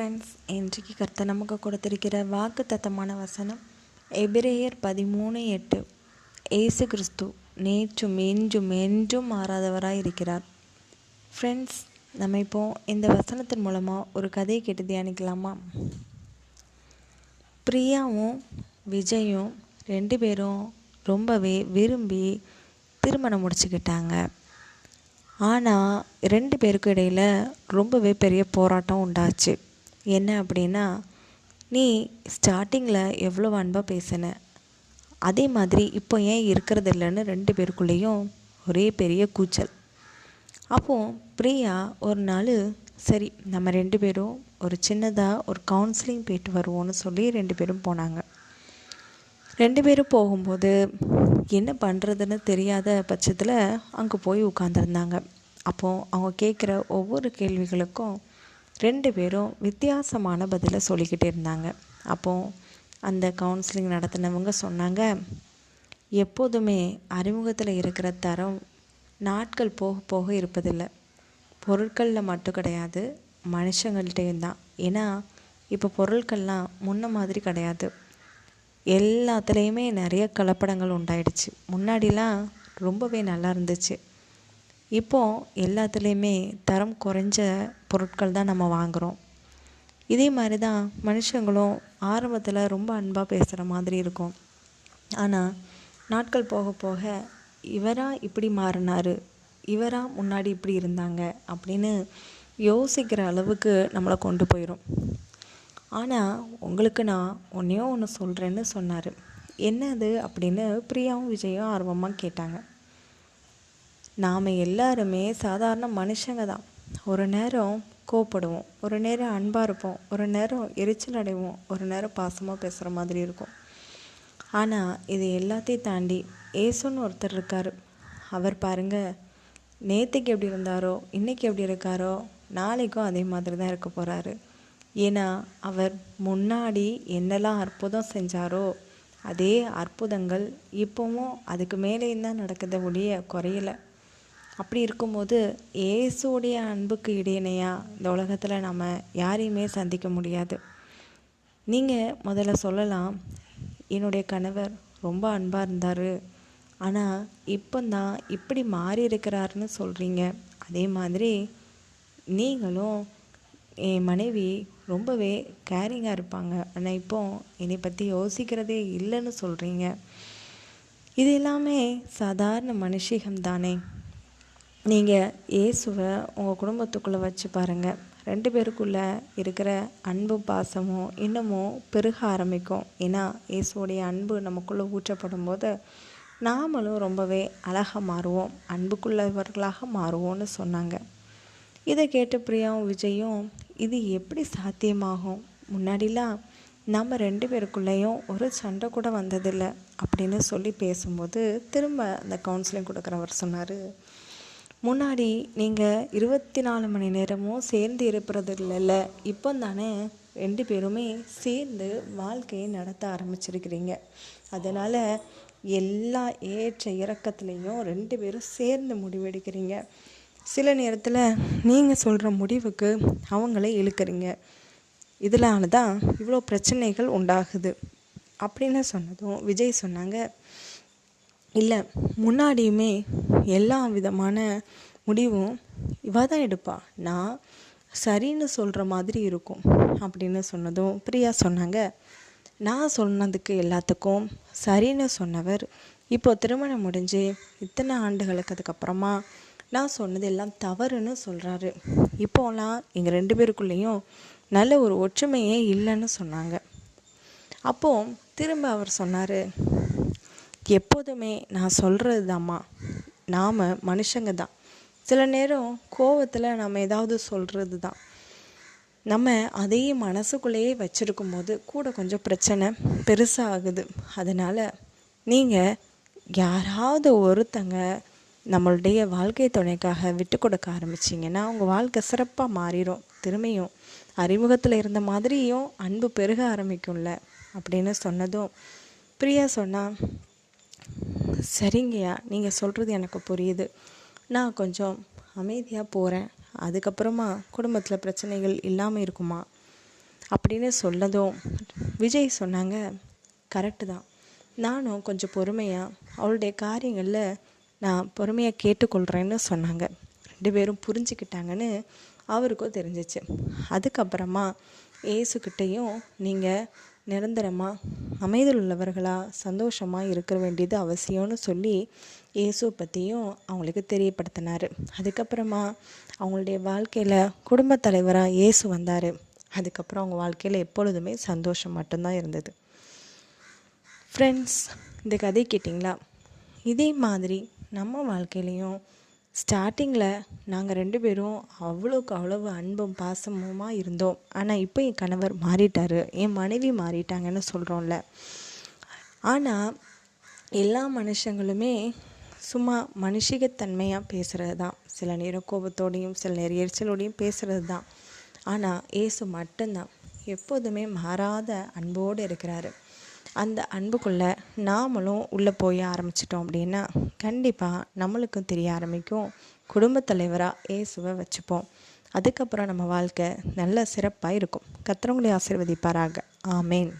Friends இன்றைக்கு கர்த்தர் நமக்கு கொடுத்திருக்கிற வாக்கு தத்தமான வசனம் எபிரேயர் பதிமூணு எட்டு. ஏசு கிறிஸ்து நேற்றும் என்றும் என்றும் மாறாதவராக இருக்கிறார். ஃப்ரெண்ட்ஸ் நம்ம இப்போ இந்த வசனத்தின் மூலமாக ஒரு கதையை கேட்டு தியானிக்கலாமா? பிரியாவும் விஜயும் ரெண்டு பேரும் ரொம்பவே விரும்பி திருமணம் முடிச்சுக்கிட்டாங்க. ஆனால் ரெண்டு பேருக்கும் இடையில் ரொம்பவே பெரிய போராட்டம் உண்டாச்சு. என்ன அப்படின்னா நீ ஸ்டார்டிங்கில் எவ்வளோ அன்பாக பேசின? அதே மாதிரி இப்போ ஏன் இருக்கிறது இல்லைன்னு ரெண்டு பேருக்குள்ளேயும் ஒரே பெரிய கூச்சல். அப்போது பிரியா ஒரு நாள் சரி நம்ம ரெண்டு பேரும் ஒரு சின்னதாக ஒரு கவுன்சிலிங் போயிட்டு வருவோம்னு சொல்லி ரெண்டு பேரும் போனாங்க. ரெண்டு பேரும் போகும்போது என்ன பண்ணுறதுன்னு தெரியாத பட்சத்தில் அங்கே போய் உட்காந்துருந்தாங்க அப்போது அவங்க கேட்குற ஒவ்வொரு கேள்விகளுக்கும் ரெண்டு பேரும் வித்தியாசமான பதிலை சொல்லிக்கிட்டே இருந்தாங்க. அப்போது அந்த கவுன்சிலிங் நடத்தினவங்க சொன்னாங்க எப்போதுமே அறிமுகத்தில் இருக்கிற தரம் நாட்கள் போக போக இருப்பதில்லை. பொருட்களில் மட்டும் கிடையாது மனுஷங்கள்கிட்டையும் தான். ஏன்னா இப்போ பொருட்கள்லாம் முன்ன மாதிரி கிடையாது. எல்லாத்துலேயுமே நிறைய கலப்படங்கள் உண்டாயிடுச்சு. முன்னாடிலாம் ரொம்பவே நல்லா இருந்துச்சு. இப்போது எல்லாத்துலேயுமே தரம் குறைஞ்ச பொருட்கள் தான் நம்ம வாங்குகிறோம் இதே மாதிரி தான் மனுஷங்களும் ஆரம்பத்தில் ரொம்ப அன்பாக பேசுகிற மாதிரி இருக்கும். ஆனால் நாட்கள் போக போக இவராக இப்படி மாறினார் இவராக முன்னாடி இப்படி இருந்தாங்க அப்படின்னு யோசிக்கிற அளவுக்கு நம்மளை கொண்டு போயிடும் ஆனால் உங்களுக்கு நான் ஒன்றையோ ஒன்று சொல்கிறேன்னு சொன்னார். என்னது? அப்படின்னு பிரியாவும் விஜயும் ஆர்வமாக கேட்டாங்க. நாம் எல்லாருமே சாதாரண மனுஷங்க தான். ஒரு நேரம் கோப்படுவோம் ஒரு நேரம் அன்பாக இருப்போம் ஒரு நேரம் எரிச்சல் அடைவோம் ஒரு நேரம் பாசமாக பேசுகிற மாதிரி இருக்கும். ஆனால் இது எல்லாத்தையும் தாண்டி ஏசுன்னு ஒருத்தர் இருக்கார். அவர் பாருங்கள் நேற்றுக்கு எப்படி இருந்தாரோ இன்றைக்கி எப்படி இருக்காரோ நாளைக்கும் அதே மாதிரி தான் இருக்க போகிறாரு ஏன்னா அவர் முன்னாடி என்னெல்லாம் அற்புதம் செஞ்சாரோ அதே அற்புதங்கள் இப்போவும் அதுக்கு மேலேயும் தான் நடக்குது ஒழிய குறையலை. அப்படி இருக்கும்போது ஏசுடைய அன்புக்கு இடையினையாக இந்த உலகத்தில் நம்ம யாரையுமே சந்திக்க முடியாது. நீங்கள் முதல்ல சொல்லலாம் என்னுடைய கணவர் ரொம்ப அன்பாக இருந்தார். ஆனால் இப்போ தான் இப்படி மாறி இருக்கிறாருன்னு சொல்கிறீங்க அதே மாதிரி நீங்களும் என் மனைவி ரொம்பவே கேரிங்காக இருப்பாங்க. ஆனால் இப்போ என்னை பற்றி யோசிக்கிறதே இல்லைன்னு சொல்கிறீங்க இது எல்லாமே சாதாரண மனுஷிகம் தானே நீங்கள் இயேசுவை உங்கள் குடும்பத்துக்குள்ளே வச்சு பாருங்கள் ரெண்டு பேருக்குள்ளே இருக்கிற அன்பு பாசமும் இன்னமும் பெருக ஆரம்பிக்கும். ஏன்னா இயேசுடைய அன்பு நமக்குள்ளே ஊற்றப்படும் போது நாமளும் ரொம்பவே அழகாக மாறுவோம். அன்புக்குள்ளவர்களாக மாறுவோம்னு சொன்னாங்க. இதை கேட்ட பிரியாவும் விஜயும் இது எப்படி சாத்தியமாகும்? முன்னாடிலாம் நம்ம ரெண்டு பேருக்குள்ளேயும் ஒரு சண்டை கூட வந்ததில்லை அப்படின்னு சொல்லி பேசும்போது திரும்ப அந்த கவுன்சிலிங் கொடுக்குறவர் சொன்னார். முன்னாடி நீங்கள் இருபத்தி நாலு மணி நேரமும் சேர்ந்து இருப்பது இல்லைல்ல இப்போ தானே ரெண்டு பேருமே சேர்ந்து வாழ்க்கையை நடத்த ஆரம்பிச்சிருக்கிறீங்க. அதனால் எல்லா ஏற்ற இறக்கத்துலேயும் ரெண்டு பேரும் சேர்ந்து முடிவெடுக்கிறீங்க. சில நேரத்தில் நீங்கள் சொல்கிற முடிவுக்கு அவங்கள இழுக்கிறீங்க. இதனால தான் இவ்வளோ பிரச்சனைகள் உண்டாகுது. அப்படின்னு சொன்னதும் விஜய் சொன்னாங்க. இல்லை முன்னாடியுமே எல்லா விதமான முடிவும் இவ தான் எடுப்பாள் நான் சரின்னு சொல்கிற மாதிரி இருக்கும் அப்படின்னு சொன்னதும் பிரியா சொன்னாங்க. நான் சொன்னதுக்கு எல்லாத்துக்கும் சரின்னு சொன்னவர். இப்போ திருமணம் முடிஞ்சு இத்தனை ஆண்டுகளுக்கு அதுக்கப்புறமா நான் சொன்னது எல்லாம் தவறுன்னு சொல்கிறாரு இப்போலாம் எங்கள் ரெண்டு பேருக்குள்ளேயும் நல்ல ஒரு ஒற்றுமையே இல்லைன்னு சொன்னாங்க. அப்போது திரும்ப அவர் சொன்னார் எப்போதுமே நான் சொல்கிறது தாம்மா. நாம் மனுஷங்க தான். சில நேரம் கோவத்தில் நம்ம ஏதாவது சொல்கிறது தான். நம்ம அதையே மனசுக்குள்ளேயே வச்சுருக்கும் போது கூட கொஞ்சம் பிரச்சனை பெருசாகுது அதனால் நீங்கள் யாராவது ஒருத்தங்க நம்மளுடைய வாழ்க்கை துணைக்காக விட்டு கொடுக்க ஆரம்பிச்சிங்கன்னா உங்கள் வாழ்க்கை சிறப்பாக மாறிடும் திரும்பியும். அறிமுகத்தில் இருந்த மாதிரியும் அன்பு பெருக ஆரம்பிக்கும்ல அப்படின்னு சொன்னதும் பிரியா சொன்னால் சரிங்கய்யா. நீங்கள் சொல்கிறது எனக்கு புரியுது. நான் கொஞ்சம் அமைதியாக போகிறேன் அதுக்கப்புறமா குடும்பத்தில் பிரச்சனைகள் இல்லாமல் இருக்குமா? அப்படின்னு சொன்னதும் விஜய் சொன்னாங்க கரெக்டு தான். நானும் கொஞ்சம் பொறுமையாக அவளுடைய காரியங்களில் நான் பொறுமையாக கேட்டுக்கொள்கிறேன்னு சொன்னாங்க. ரெண்டு பேரும் புரிஞ்சுக்கிட்டாங்கன்னு அவருக்கும் தெரிஞ்சிச்சு. அதுக்கப்புறமா ஏசுக்கிட்டேயும் நீங்கள் நிரந்தரமாக அமைதியில் உள்ளவர்களாக சந்தோஷமாக இருக்க வேண்டியது அவசியம்னு சொல்லி இயேசு பற்றியும் அவங்களுக்கு தெரியப்படுத்தினார். அதுக்கப்புறமா அவங்களுடைய வாழ்க்கையில் குடும்பத் தலைவராக இயேசு வந்தார். அதுக்கப்புறம் அவங்க வாழ்க்கையில் எப்பொழுதுமே சந்தோஷம் மட்டும்தான் இருந்தது. ஃப்ரெண்ட்ஸ் இந்த கதை கேட்டிங்களா? இதே மாதிரி நம்ம வாழ்க்கையிலையும் ஸ்டார்டிங்கில் நாங்கள் ரெண்டு பேரும் அவ்வளோக்கு அவ்வளவு அன்பும் பாசமுமாக இருந்தோம். ஆனால் இப்போ என் கணவர் மாறிட்டார். என் மனைவி மாறிட்டாங்கன்னு சொல்கிறோம்ல ஆனால் எல்லா மனுஷங்களுமே சும்மா மனுஷிகத்தன்மையாக பேசுகிறது தான் சில நேரம் கோபத்தோடையும் சில நேரம் எரிச்சலோடையும் பேசுகிறது தான் ஆனால் ஏசு மட்டும்தான். எப்போதுமே மாறாத அன்போடு இருக்கிறாரு. அந்த அன்புக்குள்ளே நாமளும் உள்ளே போய் ஆரம்பிச்சிட்டோம் அப்படின்னா கண்டிப்பாக நம்மளுக்கும் தெரிய ஆரம்பிக்கும். குடும்பத் தலைவராக இயேசுவை வச்சுப்போம். அதுக்கப்புறம் நம்ம வாழ்க்கை நல்ல சிறப்பாக இருக்கும். கத்திரவங்களை ஆசிர்வதிப்பாராக. ஆமேன்.